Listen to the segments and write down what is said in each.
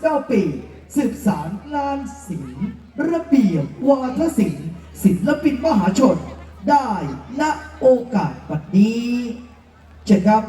59ปี สืบสารลานศิลป์ระเบียบวาทศิลป์ศิลปินมหาชน ได้ณโอกาสบัดนี้เชิญครับ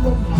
problem.